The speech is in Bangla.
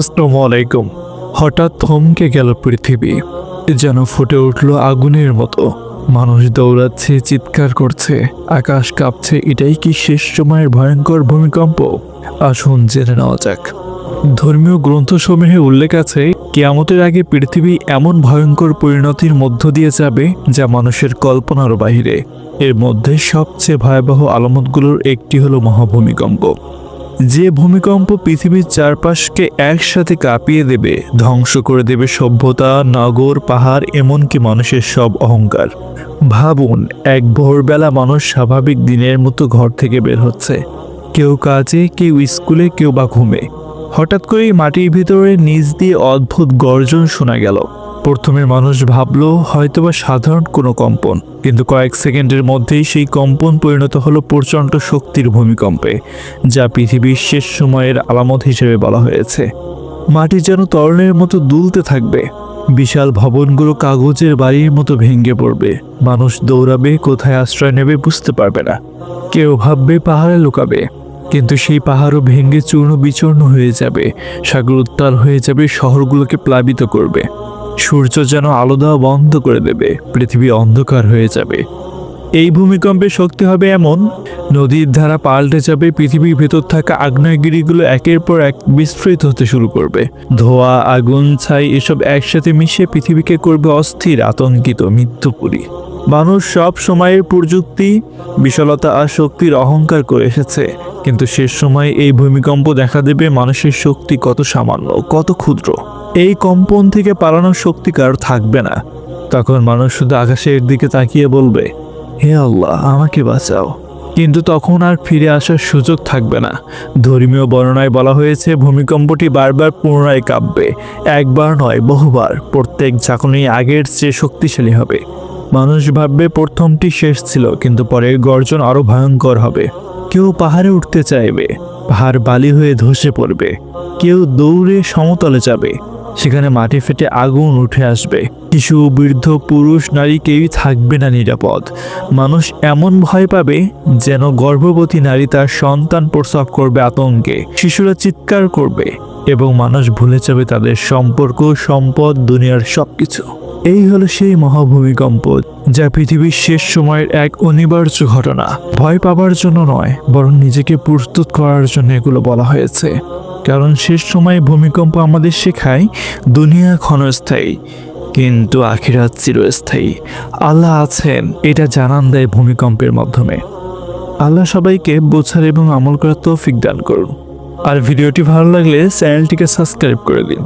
আসসালামু আলাইকুম। হঠাৎ থমকে গেল পৃথিবী। যেন ফুটে উঠল আগুনের মতো। মানুষ দৌড়াচ্ছে, চিৎকার করছে, আকাশ কাঁপছে, এটাই কি শেষ সময়ের ভয়ঙ্কর ভূমিকম্প? আসুন জেনে নেওয়া যাক। ধর্মীয় গ্রন্থসমূহে উল্লেখ আছে, কেয়ামতের আগে পৃথিবী এমন ভয়ঙ্কর পরিণতির মধ্য দিয়ে যাবে যা মানুষের কল্পনার বাহিরে। এর মধ্যে সবচেয়ে ভয়াবহ আলামতগুলোর একটি হলো মহাভূমিকম্প। যে ভূমিকম্প পৃথিবীর চারপাশকে একসাথে কাঁপিয়ে দেবে, ধ্বংস করে দেবে সভ্যতা, নগর, পাহাড়, এমনকি মানুষের সব অহংকার। ভাবুন, এক ভোরবেলা মানুষ স্বাভাবিক দিনের মতো ঘর থেকে বের হচ্ছে। কেউ কাজে, কেউ স্কুলে, কেউ বা ঘুমে। হঠাৎ করেই মাটির ভিতরে নিচ দিয়ে অদ্ভুত গর্জন শোনা গেল। প্রথমে মানুষ ভাবলো হয়তোবা সাধারণ কোনো কম্পন, কিন্তু কয়েক সেকেন্ডের মধ্যেই সেই কম্পন পরিণত হলো প্রচণ্ড শক্তির ভূমিকম্পে, যা পৃথিবীর শেষ সময়ের আলামত হিসেবে বলা হয়েছে। মাটি যেন তরলের মতো দুলতে থাকবে, বিশাল ভবনগুলো কাগজের বাড়ির মতো ভেঙে পড়বে, মানুষ দৌড়াবে, কোথায় আশ্রয় নেবে বুঝতে পারবে না। কেউ ভাববে পাহাড়ে লুকাবে, কিন্তু সেই পাহাড়ও ভেঙে চূর্ণ বিচূর্ণ হয়ে যাবে, সাগর উত্তাল হয়ে যাবে, শহরগুলোকে প্লাবিত করবে। সূর্য যেন আলো দেওয়া বন্ধ করে দেবে, পৃথিবী অন্ধকার হয়ে যাবে। এই ভূমিকম্পে শক্তি হবে এমন, নদীর ধারা পাল্টে যাবে, পৃথিবীর ভেতর থাকা আগ্নেয়গিরিগুলো একের পর এক বিস্ফোরিত হতে শুরু করবে। ধোঁয়া, আগুন, ছাই এসব একসাথে মিশে পৃথিবীকে করবে অস্থির, আতঙ্কিত, মৃত্যুপুরী। মানুষ সব সময়ের প্রযুক্তি, বিশালতা আর শক্তির অহংকার করে এসেছে, কিন্তু শেষ সময়ে এই ভূমিকম্প দেখা দেবে মানুষের শক্তি কত সামান্য, কত ক্ষুদ্র। এই কম্পন থেকে পালানোর শক্তি কারও থাকবে না। তখন মানুষ শুধু আকাশের দিকে তাকিয়ে বলবে, হে আল্লাহ, আমাকে বাঁচাও। কিন্তু তখন আর ফিরে আসার সুযোগ থাকবে না। ধর্মীয় বর্ণনায় বলা হয়েছে, ভূমিকম্পটি বারবার পুনরায় কাঁপবে। একবার নয়, বহুবার। প্রত্যেক ঝাঁকুনি আগের চেয়ে শক্তিশালী হবে। মানুষ ভাববে প্রথমটি শেষ ছিল, কিন্তু পরের গর্জন আরও ভয়ঙ্কর হবে। কেউ পাহাড়ে উঠতে চাইবে, পাহাড় বালি হয়ে ধসে পড়বে। কেউ দৌড়ে সমতলে যাবে। সেখানে মাটি ফেটে আগুন উঠে আসবে। শিশু, বৃদ্ধ, পুরুষ, নারী কেউই থাকবে না নিরাপদ। মানুষ এমন ভয় পাবে যেন গর্ভবতী নারী তার সন্তান প্রসব করবে আতঙ্কে। শিশুরা চিৎকার করবে এবং মানুষ ভুলে যাবে তাদের সম্পর্ক, সম্পদ, দুনিয়ার সবকিছু। এই হলো সেই মহাভূমিকম্প যা পৃথিবীর শেষ সময়ের এক অনিবার্য ঘটনা। ভয় পাবার জন্য নয়, বরং নিজেকে প্রস্তুত করার জন্য এগুলো বলা হয়েছে। কারণ শেষ সময়ে ভূমিকম্প আমাদের শেখায় দুনিয়া ক্ষণস্থায়ী, কিন্তু আখিরাত চিরস্থায়ী। আল্লাহ আছেন, এটা জানান দেয় ভূমিকম্পের মাধ্যমে। আল্লাহ সবাইকে বোঝার এবং আমল করার তৌফিক দান করুন। আর ভিডিওটি ভালো লাগলে চ্যানেলটিকে সাবস্ক্রাইব করে দিন।